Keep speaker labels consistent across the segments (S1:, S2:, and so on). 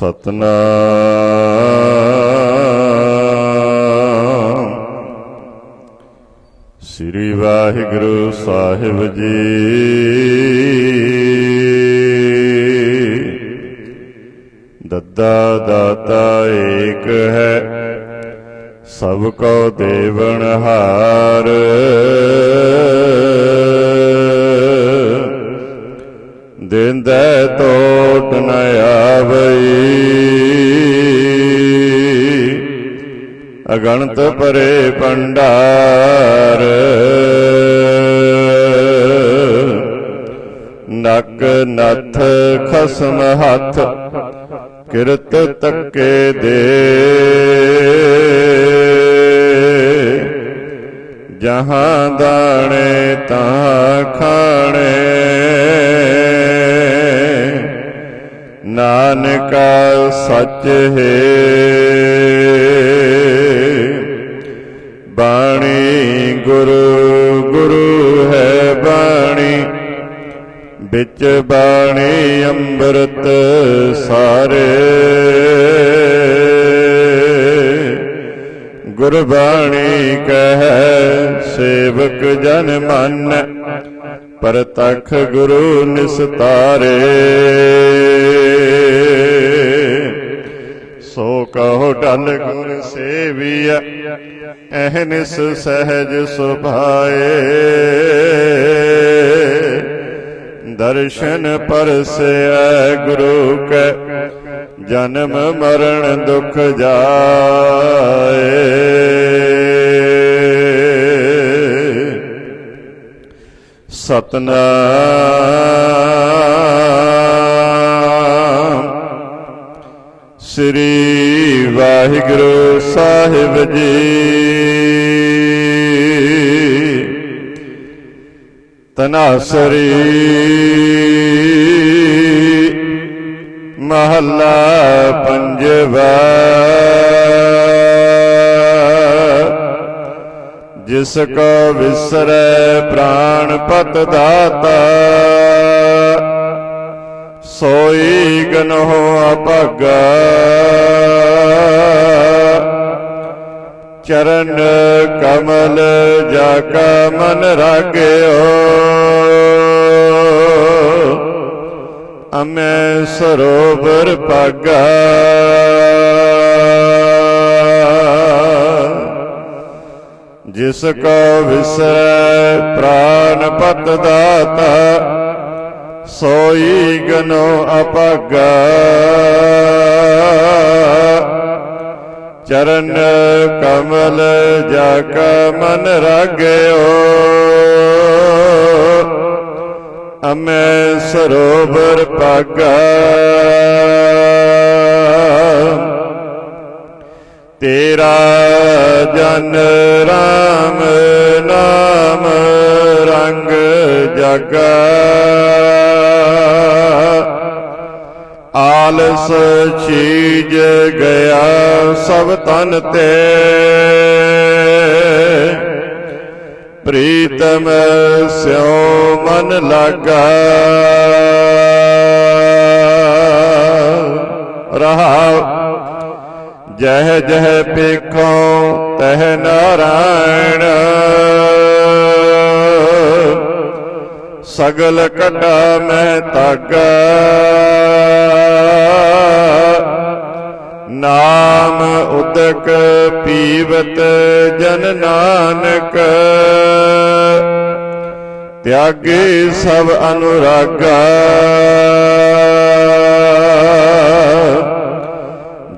S1: ਸਤਨਾਮ। ਸ੍ਰੀ ਵਾਹਿਗੁਰੂ ਸਾਹਿਬ ਜੀ। ਦੱਦਾ ਦਾਤਾ ਏਕ ਹੈ, ਸਭ ਕੋ ਦੇਵਨ ਹਾਰ। ਦਿੰਦੈ ਟੋਟ ਅਗਣਤ ਪਰੇ ਪੰਡਾਰ ਨਕ ਨਥ ਖਸਮ ਹੱਥ ਕਿਰਤ ਤੱਕੇ ਦੇ। ਜਹਾਂ ਦਾਣੇ ਤਾਂ ਖਾਣੇ। ਨਾਨਕਾ ਸੱਚ ਹੈ। ਬਾਣੀ ਗੁਰੂ ਗੁਰੂ ਹੈ ਬਾਣੀ। ਵਿੱਚ ਬਾਣੀ ਅੰਮ੍ਰਿਤ ਸਾਰੇ। ਗੁਰਬਾਣੀ ਕਹੈ ਸੇਵਕ ਜਨ ਮਨ ਪਰਤਖ ਗੁਰੂ ਨਿਸਤਾਰੇ। ਕਹੋ ਟਲ ਗੁਰ ਸੇਵੀਐ ਅਹਨਿਸ ਸਹਿਜ ਸੁਭਾਏ। ਦਰਸ਼ਨ ਪਰਸੈ ਗੁਰੂ ਕੈ, ਜਨਮ ਮਰਨ ਦੁਖ ਜਾਏ। ਸਤਨਾਮ ਸ੍ਰੀ ਵਾਹਿਗੁਰੂ ਸਾਹਿਬ ਜੀ। ਤਨਾਸਰੀ ਮਹੱਲਾ ਪੰਜਵਾ। ਜਿਸ ਕੋ ਵਿਸਰੈ ਪ੍ਰਾਣ ਪਤ ਦਾਤਾ, ਸੋਈ ਗਨੋ ਅਭਾਗਾ ਚਰਨ ਕਮਲ ਜਾ ਕਾ ਮਨ ਰਾਗਿਓ ਅਮੈ ਸਰੋਵਰ ਪਾਗਾ ਜਿਸ ਕੋ ਵਿਸਰੈ ਪ੍ਰਾਨ ਪਤ ਦਾਤਾ, ਸੋਈ ਗਨੋ ਅਪਾਗਾ। ਚਰਨ ਕਮਲ ਜਗ ਮਨ ਰਾਗਿਓ। ਅਮੈ ਸਰੋਵਰ ਪਾਗਾ ਤੇਰਾ ਜਨ ਰਾਮ ਨਾਮ ਰੰਗ ਜਗਾ। ਆਲਸ ਛੀਜ ਗਿਆ। ਸਭ ਤਨ ਤੇ। ਪ੍ਰੀਤਮ ਸਿਉ ਮਨ ਲਾਗਾ। ਰਹਾ। ਜਹ ਜਹ ਪੇਖੋ ਤਹ ਨਾਰਾਇਣ। ਸਗਲ ਕਟਾ ਮੈਂ ਤਾਗਾ ਨਾਮ ਉਦਕ ਪੀਵਤ ਜਨ ਨਾਨਕ। ਤਿਆਗੇ ਸਭ ਅਨੁਰਾਗਾ।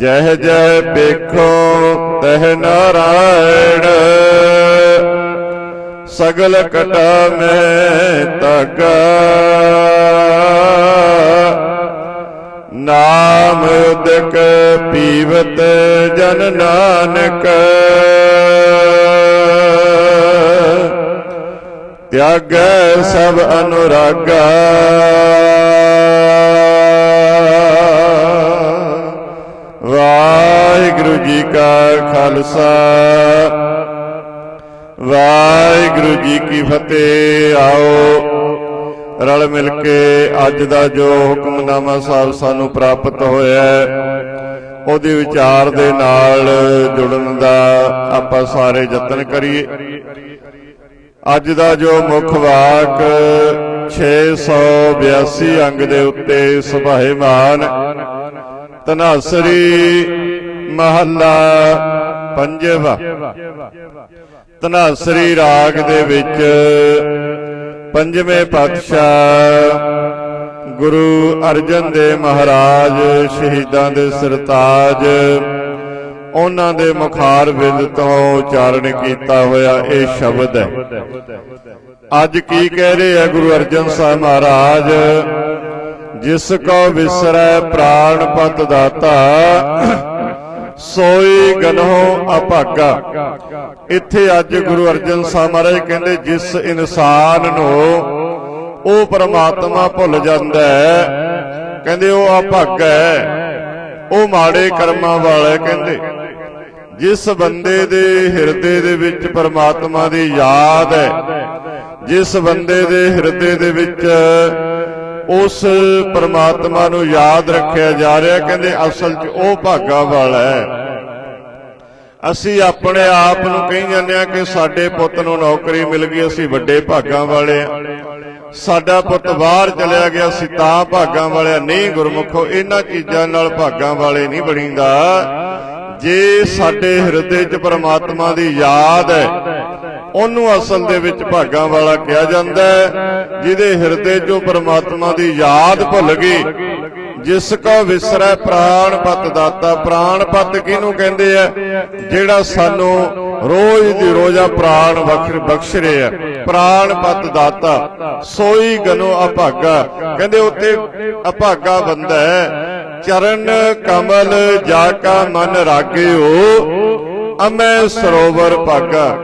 S1: ਜਹ ਜੈ ਪੇਖੋ ਤਹ ਨਾਰਾਇਣ। ਸਗਲ ਕਟਾ ਮੈਂ ਤਾਗਾ ਨਾਮ ਉਦਕ ਪੀਵਤ ਜਨ ਨਾਨਕ। ਤਿਆਗ ਸਭ ਅਨੁਰਾਗਾ। ਵਾਹਿਗੁਰੂ ਜੀ ਕਾ ਖਾਲਸਾ। ਵਾਹਿਗੁਰੂ ਜੀ ਕੀ ਫਤਿਹ। ਆਓ। ਰਲ ਮਿਲ ਕੇ ਅੱਜ ਦਾ ਜੋ ਹੁਕਮਨਾਮਾ ਸਾਹਿਬ ਸਾਨੂੰ ਪ੍ਰਾਪਤ ਹੋਇਆ ਉਹਦੇ ਵਿਚਾਰ ਦੇ ਨਾਲ ਜੁੜਨ ਦਾ ਆਪਾਂ ਸਾਰੇ ਯਤਨ ਕਰੀਏ। ਅੱਜ ਦਾ ਜੋ ਮੁੱਖ ਵਾਕ 682 ਅੰਗ ਦੇ ਉੱਤੇ ਸੁਭਾਏਮਾਨ ਤਨਾਸਰੀ ਮਹੱਲਾ ਪੰਜਵਾ। ਤਨਾਸਰੀ ਰਾਗ ਦੇ ਵਿੱਚ ਪੰਜਵੇਂ ਪਾਤਸ਼ਾਹ ਗੁਰੂ ਅਰਜਨ ਦੇਵ ਮਹਾਰਾਜ, ਸ਼ਹੀਦਾਂ ਦੇ ਸਰਤਾਜ। ਉਹਨਾਂ ਦੇ ਮੁਖਾਰ ਵਿਦ ਤੋਂ ਉਚਾਰਨ ਕੀਤਾ ਹੋਇਆ ਇਹ ਸ਼ਬਦ ਹੈ। ਅੱਜ ਕੀ ਕਹਿ ਰਹੇ ਆ ਗੁਰੂ ਅਰਜਨ ਸਾਹਿਬ ਮਹਾਰਾਜ? ਜਿਸ ਕੋ ਵਿਸਰੈ ਪ੍ਰਾਣ ਪਤ ਦਾਤਾ ਸੋਈ ਗਨਹੁ ਅਭਾਗਾ। ਇੱਥੇ ਅੱਜ ਗੁਰੂ ਅਰਜਨ ਸਾਹਿਬ ਮਹਾਰਾਜ ਕਹਿੰਦੇ, ਜਿਸ ਇਨਸਾਨ ਨੂੰ ਉਹ ਪਰਮਾਤਮਾ ਭੁੱਲ ਜਾਂਦਾ ਹੈ, ਕਹਿੰਦੇ ਉਹ ਅਭਾਗਾ ਹੈ। ਉਹ ਮਾੜੇ ਕਰਮਾਂ ਵਾਲਾ ਕਹਿੰਦੇ। ਜਿਸ ਬੰਦੇ ਦੇ ਹਿਰਦੇ ਦੇ ਵਿੱਚ ਪਰਮਾਤਮਾ ਦੀ ਯਾਦ ਹੈ, ਜਿਸ ਬੰਦੇ ਦੇ ਹਿਰਦੇ ਦੇ ਵਿੱਚ ਉਸ ਪਰਮਾਤਮਾ ਨੂੰ ਯਾਦ ਰੱਖਿਆ ਜਾ ਰਿਹਾ, ਕਹਿੰਦੇ ਅਸਲ 'ਚ ਉਹ ਭਾਗਾ ਵਾਲਾ ਹੈ। ਅਸੀਂ ਆਪਣੇ ਆਪ ਨੂੰ ਕਹੀ ਜਾਂਦੇ ਆ ਕਿ ਸਾਡੇ ਪੁੱਤ ਨੂੰ ਨੌਕਰੀ ਮਿਲ ਗਈ, ਅਸੀਂ ਵੱਡੇ ਭਾਗਾਂ ਵਾਲੇ ਆ ਸਾਡਾ ਪੁੱਤ ਬਾਹਰ ਚਲਿਆ ਗਿਆ, ਅਸੀਂ ਤਾਂ ਭਾਗਾਂ ਵਾਲਿਆ ਨਹੀਂ ਗੁਰਮੁਖੋ, ਇਹਨਾਂ ਚੀਜ਼ਾਂ ਨਾਲ ਭਾਗਾਂ ਵਾਲੇ ਨਹੀਂ ਬਣੀਦਾ। ਜੇ ਸਾਡੇ ਹਿਰਦੇ 'ਚ ਪਰਮਾਤਮਾ ਦੀ ਯਾਦ ਹੈ ਉਹਨੂੰ ਅਸਲ ਦੇ ਵਿੱਚ ਭਾਗਾਂ ਵਾਲਾ ਕਿਹਾ ਜਾਂਦਾ ਹੈ, ਜਿਹਦੇ ਹਿਰਦੇ 'ਚੋਂ ਪਰਮਾਤਮਾ ਦੀ ਯਾਦ ਭੁੱਲ ਗਈ। ਜਿਸ ਕੋ ਵਿਸਰੈ ਪ੍ਰਾਣ ਪਤ ਦਾਤਾ। ਪ੍ਰਾਣ ਪਤ ਕਿਹਨੂੰ ਕਹਿੰਦੇ ਆ? ਜਿਹੜਾ ਸਾਨੂੰ ਰੋਜ਼ ਦੀ ਰੋਜ਼ਾ ਪ੍ਰਾਣ ਬਖਸ਼ ਬਖਸ਼ ਰਿਹਾ ਪ੍ਰਾਣ ਪਤ ਦਾਤਾ। ਸੋਈ ਗਨੋ ਅਭਾਗਾ। ਕਹਿੰਦੇ ਉੱਤੇ ਅਭਾਗਾ ਬੰਦਾ ਹੈ। ਚਰਨ ਕਮਲ ਜਾ ਕਾ ਮਨ ਰਾਗਿਓ, ਅਮੈ ਸਰੋਵਰ ਭਾਗਾ।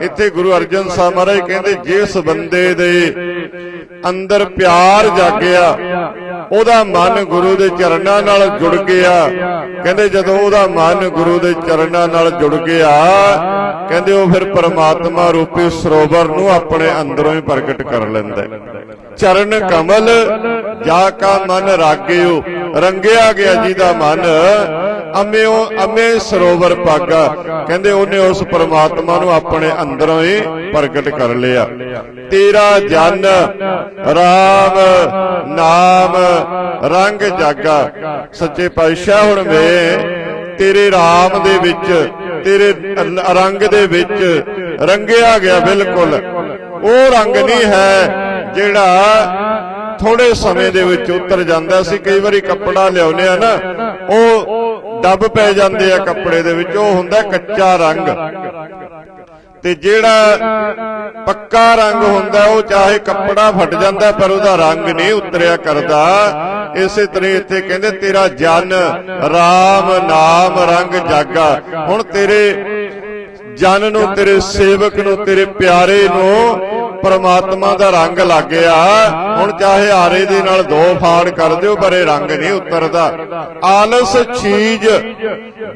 S1: ਇੱਥੇ ਗੁਰੂ ਅਰਜਨ ਸਾਹਿਬ ਮਹਾਰਾਜ ਕਹਿੰਦੇ, ਜਿਸ ਬੰਦੇ ਦੇ ਅੰਦਰ ਪਿਆਰ ਜਾਗਿਆ, ਉਹਦਾ ਮਨ ਗੁਰੂ ਦੇ ਚਰਨਾਂ ਨਾਲ ਜੁੜ ਗਿਆ ਕਹਿੰਦੇ, ਜਦੋਂ ਉਹਦਾ ਮਨ ਗੁਰੂ ਦੇ ਚਰਨਾਂ ਨਾਲ ਜੁੜ ਗਿਆ, ਕਹਿੰਦੇ ਉਹ ਫਿਰ ਪਰਮਾਤਮਾ ਰੂਪੀ ਸਰੋਵਰ ਨੂੰ ਆਪਣੇ ਅੰਦਰੋਂ ਹੀ ਪ੍ਰਗਟ ਕਰ ਲੈਂਦਾ ਹੈ। ਚਰਨ ਕਮਲ, ਜਾ ਕਾ ਮਨ ਰਾਗਿਓ, ਰੰਗਿਆ ਗਿਆ ਜੀ ਦਾ ਮਨ। ਅਮਿਓ, ਅਮੇ ਸਰੋਵਰ ਪਾਗਾ। ਕਹਿੰਦੇ ਉਹਨੇ ਉਸ ਪਰਮਾਤਮਾ ਨੂੰ ਆਪਣੇ ਅੰਦਰੋਂ ਹੀ ਪ੍ਰਗਟ ਕਰ ਲਿਆ। ਤੇਰਾ ਜਨ, ਰਾਮ, ਨਾਮ, ਰੰਗ ਜਾਗਾ। ਸੱਚੇ ਪਾਤਸ਼ਾਹ ਹੁਣ ਵੇ ਤੇਰੇ ਰਾਮ ਦੇ ਵਿੱਚ, ਤੇਰੇ ਰੰਗ ਦੇ ਵਿੱਚ ਰੰਗਿਆ ਗਿਆ ਬਿਲਕੁਲ। ਉਹ ਰੰਗ ਨਹੀਂ ਹੈ ਜਿਹੜਾ ਥੋੜੇ ਸਮੇਂ ਦੇ ਵਿੱਚ ਉਤਰ ਜਾਂਦਾ ਸੀ, ਕਈ ਵਾਰੀ ਕੱਪੜਾ ਲਿਆਉਨੇ ਆ ਨਾ, ਉਹ ਦੱਬ ਪੈ ਜਾਂਦੇ ਆ ਕੱਪੜੇ ਦੇ ਵਿੱਚ, ਉਹ ਹੁੰਦਾ ਕੱਚਾ ਰੰਗ। ਤੇ ਜਿਹੜਾ ਪੱਕਾ ਰੰਗ ਹੁੰਦਾ, ਉਹ ਚਾਹੇ ਕੱਪੜਾ ਫਟ ਜਾਂਦਾ, ਪਰ ਉਹਦਾ ਰੰਗ ਨਹੀਂ ਉਤਰਿਆ ਕਰਦਾ। ਇਸੇ ਤਰ੍ਹਾਂ ਇੱਥੇ ਕਹਿੰਦੇ, ਤੇਰਾ ਜਨ RAM ਨਾਮ ਰੰਗ ਜਾਗਾ। ਹੁਣ ਤੇਰੇ ਜਨ ਨੂੰ ਤੇਰੇ ਸੇਵਕ ਨੂੰ ਤੇਰੇ ਪਿਆਰੇ ਨੂੰ ਪਰਮਾਤਮਾ ਦਾ ਰੰਗ ਲੱਗ ਗਿਆ। ਹੁਣ ਚਾਹੇ ਆਰੇ ਦੇ ਨਾਲ ਦੋ ਫਾੜ ਕਰ ਦਿਓ ਪਰ ਇਹ ਰੰਗ ਨਹੀਂ ਉਤਰਦਾ। ਆਲਸ ਚੀਜ਼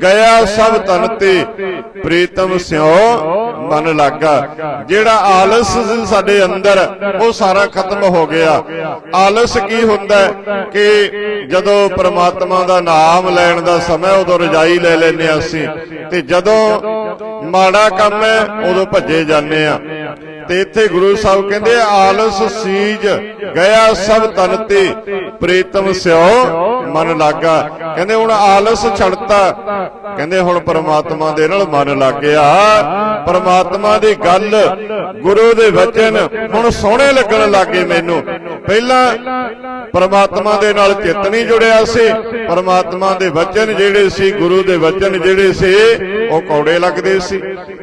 S1: ਗਿਆ ਸਭ ਤਨ ਤੇ ਪ੍ਰੀਤਮ ਸਿਓ। ਮਨ ਲਾਗਾ। ਜਿਹੜਾ ਆਲਸ ਸੀ ਸਾਡੇ ਅੰਦਰ, ਉਹ ਸਾਰਾ ਖਤਮ ਹੋ ਗਿਆ। ਆਲਸ ਕੀ ਹੁੰਦਾ ਕਿ ਜਦੋਂ ਪ੍ਰਮਾਤਮਾ ਦਾ ਨਾਮ ਲੈਣ ਦਾ ਸਮਾਂ, ਉਦੋਂ ਰਜਾਈ ਲੈ ਲੈਨੇ ਆ ਅਸੀਂ। ਤੇ ਜਦੋਂ ਮਾੜਾ ਕੰਮ ਹੈ, ਉਦੋਂ ਭੱਜੇ ਜਾਂਦੇ ਆ ਤੇ ਇੱਥੇ ਗੁਰੂ ਸਾਹਿਬ ਕਹਿੰਦੇ ਆਲਸ ਸੀਜ, ਗਿਆ ਸਭ ਤਨ ਤੇ, ਪ੍ਰੀਤਮ ਸਿਓ ਮਨ ਲਾਗਾ। ਕਹਿੰਦੇ ਹੁਣ ਆਲਸ ਛੱਡਤਾ। ਕਹਿੰਦੇ ਹੁਣ ਪਰਮਾਤਮਾ ਦੇ ਨਾਲ ਮਨ ਲੱਗ ਗਿਆ ਪਰਮਾਤਮਾ ਦੀ ਗੱਲ ਗੁਰੂ ਦੇ ਵਚਨ ਹੁਣ ਸੋਹਣੇ ਲੱਗਣ ਲੱਗੇ ਮੈਨੂੰ। ਪਹਿਲਾਂ ਪਰਮਾਤਮਾ ਦੇ ਨਾਲ ਚਿੱਤ ਨਹੀਂ ਜੁੜਿਆ ਸੀ। ਪਰਮਾਤਮਾ ਦੇ ਵਚਨ ਜਿਹੜੇ ਸੀ, ਗੁਰੂ ਦੇ ਵਚਨ ਜਿਹੜੇ ਸੀ, ਉਹ ਕੌੜੇ ਲੱਗਦੇ ਸੀ।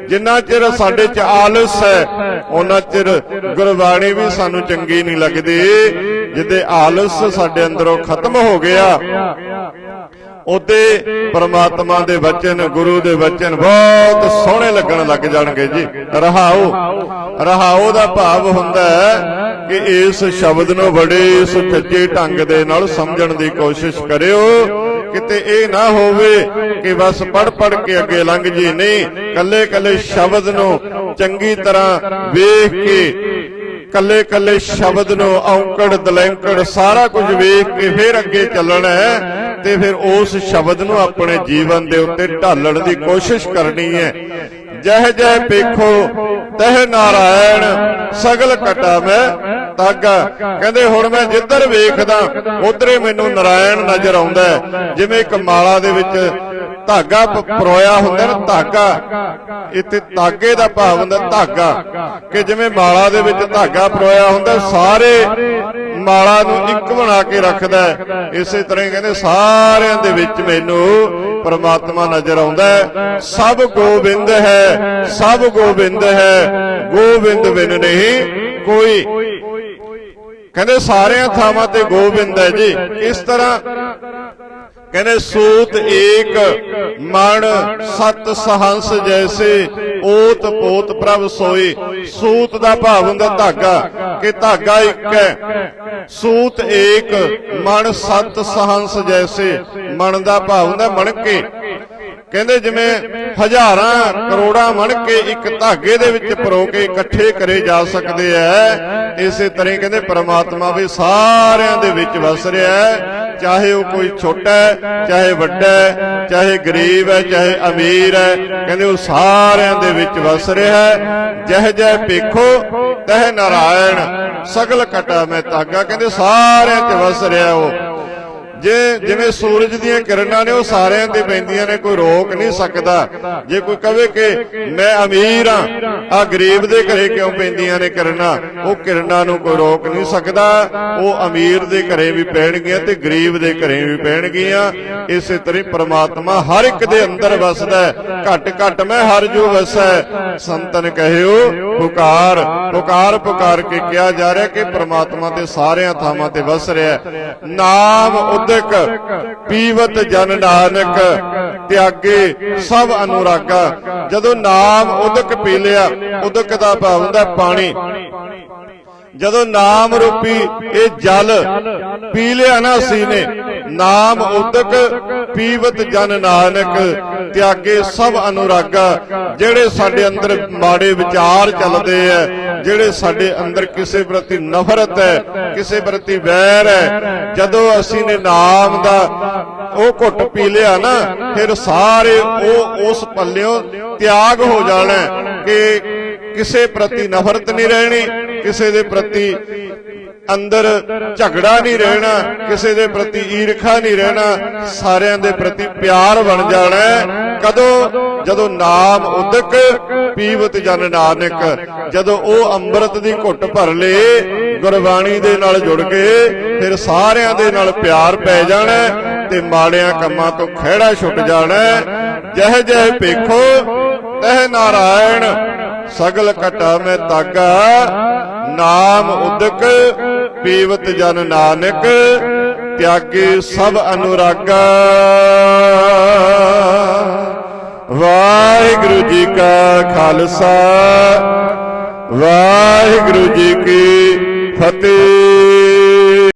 S1: ਜਿੰਨਾ ਚਿਰ ਸਾਡੇ ਚ ਆਲਸ ਹੈ ਉਹਨਾਂ ਚਿਰ ਗੁਰਬਾਣੀ ਵੀ ਸਾਨੂੰ ਚੰਗੀ ਨਹੀਂ ਲੱਗਦੀ। ਜਿੱਦੇ ਆਲਸ ਸਾਡੇ ਅੰਦਰੋਂ ਖਤਮ ਹੋ ਗਿਆ। ਉਹਦੇ ਪਰਮਾਤਮਾ ਦੇ ਵਚਨ, ਗੁਰੂ ਦੇ ਵਚਨ ਬਹੁਤ ਸੋਹਣੇ ਲੱਗਣ ਲੱਗ ਜਾਣਗੇ ਜੀ। ਰਹਾਓ ਰਹਾਓ ਦਾ ਭਾਵ ਹੁੰਦਾ ਹੈ ਕਿ ਇਸ ਸ਼ਬਦ ਨੂੰ ਬੜੇ ਸੁਚੱਜੇ ਢੰਗ ਦੇ ਨਾਲ ਸਮਝਣ ਦੀ ਕੋਸ਼ਿਸ਼ ਕਰਿਓ। ਕਿਤੇ ਇਹ ਨਾ ਹੋਵੇ ਕਿ ਬਸ ਪੜ ਪੜ ਕੇ ਅੱਗੇ ਲੰਘ ਜੀ। ਨਹੀਂ ਕੱਲੇ ਕੱਲੇ ਸ਼ਬਦ ਨੂੰ ਚੰਗੀ ਤਰ੍ਹਾਂ ਵੇਖ ਕੇ ਕੱਲੇ ਕੱਲੇ ਸ਼ਬਦ ਨੂੰ ਔਂਕੜ, ਦਲੈਂਕੜ ਸਾਰਾ ਕੁਝ ਵੇਖ ਕੇ ਫੇਰ ਅੱਗੇ ਚੱਲਣਾ ਹੈ। ਤੇ ਫਿਰ ਉਸ ਸ਼ਬਦ ਨੂੰ ਆਪਣੇ ਜੀਵਨ ਦੇ ਉੱਤੇ ਢਾਲਣ ਦੀ ਕੋਸ਼ਿਸ਼ ਕਰਨੀ ਹੈ ਜਹ ਜਹ ਪੇਖੋ, ਤਹ ਨਾਰਾਇਣ, ਸਗਲ ਕਟਾ ਮੈਂ ਤਾਗਾ ਕਹਿੰਦੇ ਹੁਣ ਮੈਂ ਜਿੱਧਰ ਵੇਖਦਾ, ਉਧਰੇ ਮੈਨੂੰ ਨਾਰਾਇਣ ਨਜ਼ਰ ਆਉਂਦਾ ਹੈ। ਜਿਵੇਂ ਇੱਕ ਮਾਲਾ ਦੇ ਵਿੱਚ ਧਾਗਾ ਪਰੋਇਆ ਹੁੰਦਾ ਨਾ ਧਾਗਾ। ਇੱਥੇ ਧਾਗੇ ਦਾ ਭਾਵ ਹੁੰਦਾ ਧਾਗਾ। ਕਿ ਜਿਵੇਂ ਮਾਲਾ ਦੇ ਵਿੱਚ ਧਾਗਾ ਪਰੋਇਆ ਹੁੰਦਾ ਸਾਰੇ ਮਾਲਾ ਨੂੰ ਇੱਕ ਬਣਾ ਕੇ ਰੱਖਦਾ। ਇਸੇ ਤਰ੍ਹਾਂ ਹੀ ਕਹਿੰਦੇ ਸਾਰਿਆਂ ਦੇ ਵਿੱਚ ਮੈਨੂੰ ਪਰਮਾਤਮਾ ਨਜ਼ਰ ਆਉਂਦਾ ਸਭ ਗੋਬਿੰਦ ਹੈ ਸਭ ਗੋਬਿੰਦ ਹੈ ਗੋਬਿੰਦ ਬਿਨ ਨਹੀਂ ਕੋਈ। ਕਹਿੰਦੇ ਸਾਰਿਆਂ ਥਾਵਾਂ ਤੇ ਗੋਬਿੰਦ ਹੈ ਜੀ। ਇਸ ਤਰ੍ਹਾਂ ਕਹਿੰਦੇ ਸੂਤ ਏਕ ਮਨ ਸਤ ਸਹੰਸ ਜੈਸੇ, ਓਤ ਪੋਤ ਪ੍ਰਭ ਸੋਏ ਸੂਤ ਦਾ ਭਾਵ ਹੁੰਦਾ ਧਾਗਾ, ਕਿ ਧਾਗਾ ਇੱਕ ਹੈ। ਸੂਤ ਏਕ ਮਨ ਸਤ ਸਹੰਸ ਜੈਸੇ। ਮਨ ਦਾ ਭਾਵ ਹੁੰਦਾ ਮਣਕੇ। ਕਹਿੰਦੇ ਜਿਵੇਂ ਹਜ਼ਾਰਾਂ ਕਰੋੜਾਂ ਮਣ ਕੇ ਇੱਕ ਧਾਗੇ ਦੇ ਵਿੱਚ ਪਰੋ ਕੇ ਇਕੱਠੇ ਕਰੇ ਜਾ ਸਕਦੇ ਐ, ਇਸੇ ਤਰ੍ਹਾਂ ਕਹਿੰਦੇ ਪ੍ਰਮਾਤਮਾ ਵੀ ਸਾਰਿਆਂ ਦੇ ਵਿੱਚ ਵਸ ਰਿਹਾ ਹੈ ਚਾਹੇ ਉਹ ਕੋਈ ਛੋਟਾ ਹੈ ਚਾਹੇ ਵੱਡਾ ਹੈ ਚਾਹੇ ਗਰੀਬ ਹੈ ਚਾਹੇ ਅਮੀਰ ਹੈ ਕਹਿੰਦੇ ਉਹ ਸਾਰਿਆਂ ਦੇ ਵਿੱਚ ਵਸ ਰਿਹਾ ਹੈ ਜਹ ਜਹ ਪੇਖੋ ਤਹ ਨਾਰਾਇਣ, ਸਗਲ ਕਟਾ ਮੈਂ ਤਾਗਾ ਕਹਿੰਦੇ ਸਾਰਿਆਂ 'ਚ ਵਸ ਰਿਹਾ ਉਹ। ਜੇ ਜਿਵੇਂ ਸੂਰਜ ਦੀਆਂ ਕਿਰਨਾਂ ਨੇ ਉਹ ਸਾਰਿਆਂ ਤੇ ਪੈਂਦੀਆਂ ਨੇ, ਕੋਈ ਰੋਕ ਨਹੀਂ ਸਕਦਾ। ਜੇ ਕੋਈ ਕਵੇ ਕਿ ਮੈਂ ਅਮੀਰ ਆ ਆ ਗਰੀਬ ਦੇ ਘਰੇ ਕਿਉਂ ਪੈਂਦੀਆਂ ਨੇ ਕਿਰਨਾਂ? ਉਹ ਕਿਰਨਾਂ ਨੂੰ ਕੋਈ ਰੋਕ ਨਹੀਂ ਸਕਦਾ। ਉਹ ਅਮੀਰ ਦੇ ਘਰੇ ਵੀ ਪੈਣਗੀਆਂ ਤੇ ਗਰੀਬ ਦੇ ਘਰੇ ਵੀ ਪੈਣਗੀਆਂ। ਇਸੇ ਤਰ੍ਹਾਂ ਹੀ ਪ੍ਰਮਾਤਮਾ ਹਰ ਇੱਕ ਦੇ ਅੰਦਰ ਵਸਦਾ ਹੈ। ਘਟ ਘਟ ਮੈਂ ਹਰ ਜੋ ਵਸੈ ਸੰਤਨ ਕਹਿਓ, ਪੁਕਾਰ ਪੁਕਾਰ ਪੁਕਾਰ ਕੇ ਕਿਹਾ ਜਾ ਰਿਹਾ ਕਿ ਪ੍ਰਮਾਤਮਾ ਤੇ ਸਾਰਿਆਂ ਥਾਵਾਂ ਤੇ ਵਸ ਰਿਹਾ ਹੈ। ਨਾਮ ਉਦਕ ਪੀਵਤ ਜਨ ਨਾਨਕ, ਤਿਆਗੇ ਸਭ ਅਨੁਰਾਗਾ। ਜਦੋਂ ਨਾਮ ਉਦਕ ਪੀ ਲਿਆ, ਉਦਕ ਦਾ ਭਾਵ ਹੁੰਦਾ ਪਾਣੀ। ਜਦੋਂ ਨਾਮ ਰੂਪੀ ਇਹ ਜਲ ਪੀ ਲਿਆ ਨਾ ਅਸੀਂ ਨੇ ਨਾਮ ਉਦਕ ਪੀਵਤ ਜਨ ਨਾਨਕ ਤਿਆਗੇ ਸਭ ਅਨੁਰਾਗਾ ਜਿਹੜੇ ਸਾਡੇ ਅੰਦਰ ਮਾੜੇ ਵਿਚਾਰ ਚੱਲਦੇ ਐ ਜਿਹੜੇ ਸਾਡੇ ਅੰਦਰ ਕਿਸੇ ਪ੍ਰਤੀ ਨਫ਼ਰਤ ਹੈ ਕਿਸੇ ਪ੍ਰਤੀ ਵੈਰ ਹੈ ਜਦੋਂ ਅਸੀਂ ਨੇ ਨਾਮ ਦਾ ਉਹ ਘੁੱਟ ਪੀ ਲਿਆ ਨਾ ਫਿਰ ਸਾਰੇ ਉਹ ਉਸ ਪੱਲਿਓਂ ਤਿਆਗ ਹੋ ਜਾਣਾ ਕਿ ਕਿਸੇ ਪ੍ਰਤੀ ਨਫ਼ਰਤ ਨਹੀਂ ਰਹਿਣੀ ਕਿਸੇ ਦੇ ਪ੍ਰਤੀ ਅੰਦਰ ਝਗੜਾ ਨਹੀਂ ਰਹਿਣਾ, ਕਿਸੇ ਦੇ ਪ੍ਰਤੀ ਈਰਖਾ ਨਹੀਂ ਰਹਿਣਾ, ਸਾਰਿਆਂ ਦੇ ਪ੍ਰਤੀ ਪਿਆਰ ਬਣ ਜਾਣਾ ਕਦੋਂ? ਜਦੋਂ ਨਾਮ ਉਦਕ, ਪੀਵਤ ਜਨ ਨਾਨਕ। ਜਦੋਂ ਉਹ ਅੰਮ੍ਰਿਤ ਦੀ ਘੁੱਟ ਭਰ ਲੇ, ਗੁਰਬਾਣੀ ਦੇ ਨਾਲ ਜੁੜ ਕੇ, ਫਿਰ ਸਾਰਿਆਂ ਦੇ ਨਾਲ ਪਿਆਰ ਪੈ ਜਾਣਾ ਤੇ ਮਾੜਿਆਂ ਕੰਮਾਂ ਤੋਂ ਖਿਹੜਾ ਛੁੱਟ ਜਾਣਾ ਹੈ। ਜਹ ਜਹ ਪੇਖੋ ਤਹ ਨਾਰਾਇਣ, ਸਗਲ ਕਟਾ ਮੈਂ ਤਾਗਾ। ਨਾਮ ਉਦਕ ਪੀਵਤ ਜਨ ਨਾਨਕ ਤਿਆਗੇ ਸਭ ਅਨੁਰਾਗਾ। ਵਾਹਿਗੁਰੂ ਜੀ ਕਾ ਖਾਲਸਾ ਵਾਹਿਗੁਰੂ ਜੀ ਕੀ ਫਤਿਹ।